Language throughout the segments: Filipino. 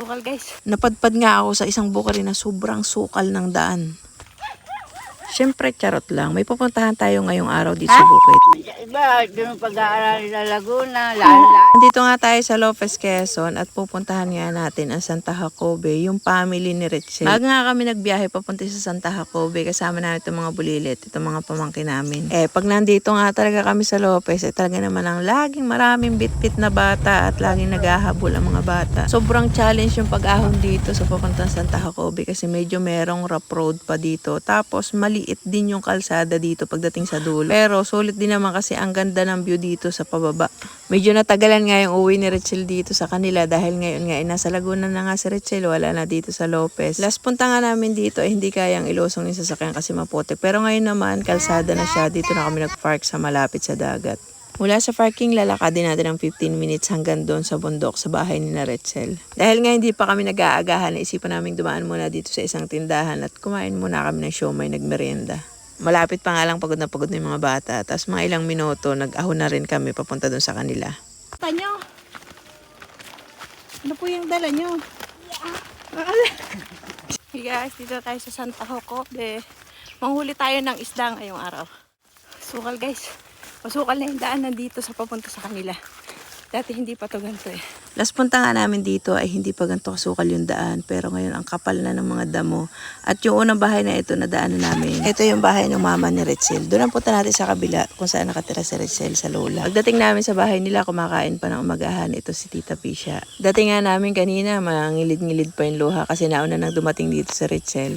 Sukal guys. Napadpad nga ako sa isang bukari na sobrang sukal ng daan. Siyempre, charot lang. May pupuntahan tayo ngayong araw dito sa bukid. Iba, doon pag-aaral sa Laguna, lalo Nandito nga tayo sa Lopez, Quezon at pupuntahan nga natin ang Santa Jacobe, yung family ni Richie. Bago nga kami nagbiyahe papunta sa Santa Jacobe, kasama namin itong mga bulilit, itong mga pamangkin namin. Eh, pag nandito nga talaga kami sa Lopez, eh talaga naman ang laging maraming bit-bit na bata at laging naghahabol ang mga bata. Sobrang challenge yung pag-ahon dito sa papuntang Santa Jacobe kasi medyo merong rough road pa dito. Tapos maliit din yung kalsada dito pagdating sa dulo. Pero sulit din naman kasi ang ganda ng view dito sa pababa. Medyo natagalan nga yung uwi ni Rachel dito sa kanila dahil ngayon nga ay nasa Laguna na nga si Rachel, wala na dito sa Lopez. Last punta nga namin dito ay hindi kayang ilusong yung sasakyan kasi maputik. Pero ngayon naman, kalsada na siya. Dito na kami nag-park sa malapit sa dagat. Mula sa parking, lalakadin natin ng 15 minutes hanggang doon sa bundok sa bahay ni na Rachel. Dahil nga hindi pa kami nag-aagahan, naisipan namin dumaan muna dito sa isang tindahan at kumain muna kami ng siomay nagmerienda. Malapit pa nga lang pagod na pagod na yung mga bata. Tapos mga ilang minuto, nag-ahon na rin kami papunta doon sa kanila. Tanyo. Ano po yung dala nyo? Hey guys, dito tayo sa Santa Jacobe. Manghuli tayo ng isda ngayong araw. Sukal guys. Masukal na yung daan nandito sa papunta sa kanila. Dati hindi pa to ganito eh. Last punta nga namin dito ay hindi pa ganito kasukal yung daan. Pero ngayon ang kapal na ng mga damo. At yung unang bahay na ito na daanan namin. Ito yung bahay ng mama ni Rachel. Doon ang punta natin sa kabila kung saan nakatira si Rachel sa lola. Pagdating namin sa bahay nila kumakain pa ng umagahan. Ito si Tita Pisha dating nga namin kanina mangilid-ngilid pa yung luha kasi nauna nang dumating dito si Rachel.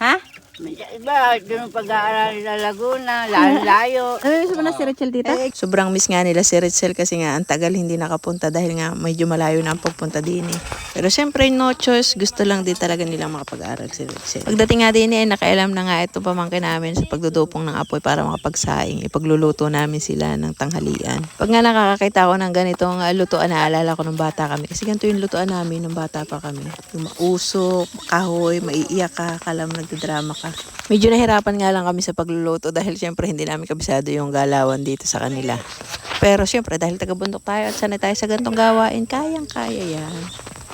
Ha? Iba, doon pag-aaral sa Laguna, layo. Ano mo na si Rachel dito? Sobrang miss nga nila si Ritzel kasi nga ang tagal hindi nakapunta dahil nga medyo malayo na ang pagpunta din eh. Pero syempre no choice, gusto lang din talaga nilang makapag-aral si Ritzel. Pagdating nga din eh, nakailam na nga ito pamangkin namin sa pagdudupong ng apoy para makapagsaing. Ipagluluto namin sila ng tanghalian. Pag nga nakakakita ko ng ganitong lutuan, naalala ko nung bata kami. Kasi ganito yung lutuan namin nung bata pa kami. Yung mausok, kahoy, maiiyak ka, kala mo nagdadrama ka. Medyo nahirapan nga lang kami sa pagluluto dahil syempre hindi namin kabisado yung galawan dito sa kanila. Pero syempre dahil taga-bundok tayo at sanay tayo sa gantong gawain, kayang-kaya yan.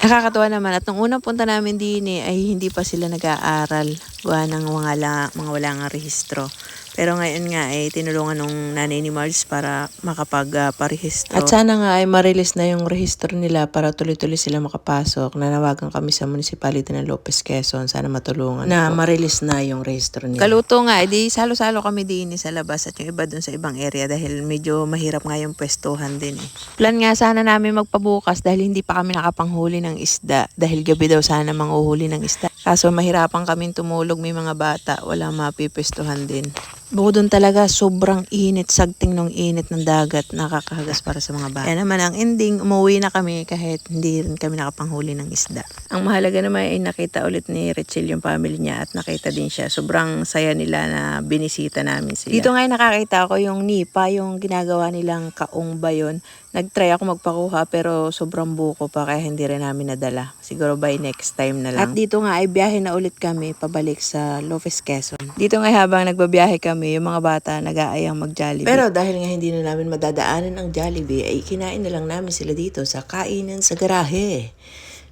Nakakatuwa naman at nung unang punta namin din eh, ay hindi pa sila nag-aaral. Gawa ng mga, la, mga wala nga rehistro. Pero ngayon nga ay tinulungan nung nanay ni Mars para makapag-parehistro. At sana nga ay marilis na yung rehistro nila para tuloy-tuloy sila makapasok. Nanawagan kami sa municipality ng Lopez Quezon. Sana matulungan na marilis na yung rehistro nila. Kaluto nga, edi salo-salo kami din sa labas at yung iba dun sa ibang area dahil medyo mahirap nga yung pwestuhan din eh. Plan nga sana namin magpabukas dahil hindi pa kami nakapanghuli ng isda dahil gabi daw sana manguhuli ng isda. Kaso mahirapan kaming tumulog may mga bata, wala mapipwestuhan din. Bukod doon talaga, sobrang init, sagting nung init ng dagat, nakakahagas para sa mga bata. Kaya naman ang ending, umuwi na kami kahit hindi rin kami nakapanghuli ng isda. Ang mahalaga naman ay nakita ulit ni Rachel yung family niya at nakita din siya. Sobrang saya nila na binisita namin sila. Dito nga nakakita ko yung nipa, yung ginagawa nilang kaong ba yun. Nag-try ako magpakuha pero sobrang buko pa kaya hindi rin namin nadala. Siguro by next time na lang. At dito nga ay biyahe na ulit kami pabalik sa Lopez Quezon. Dito nga habang nagbabiyahe kami, yung mga bata nag-aayang mag-Jollibee. Pero dahil nga hindi na namin madadaanan ang Jollibee, ay kinain na lang namin sila dito sa kainan sa garahe.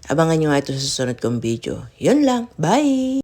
Abangan nyo nga ito sa susunod kong video. Yun lang. Bye!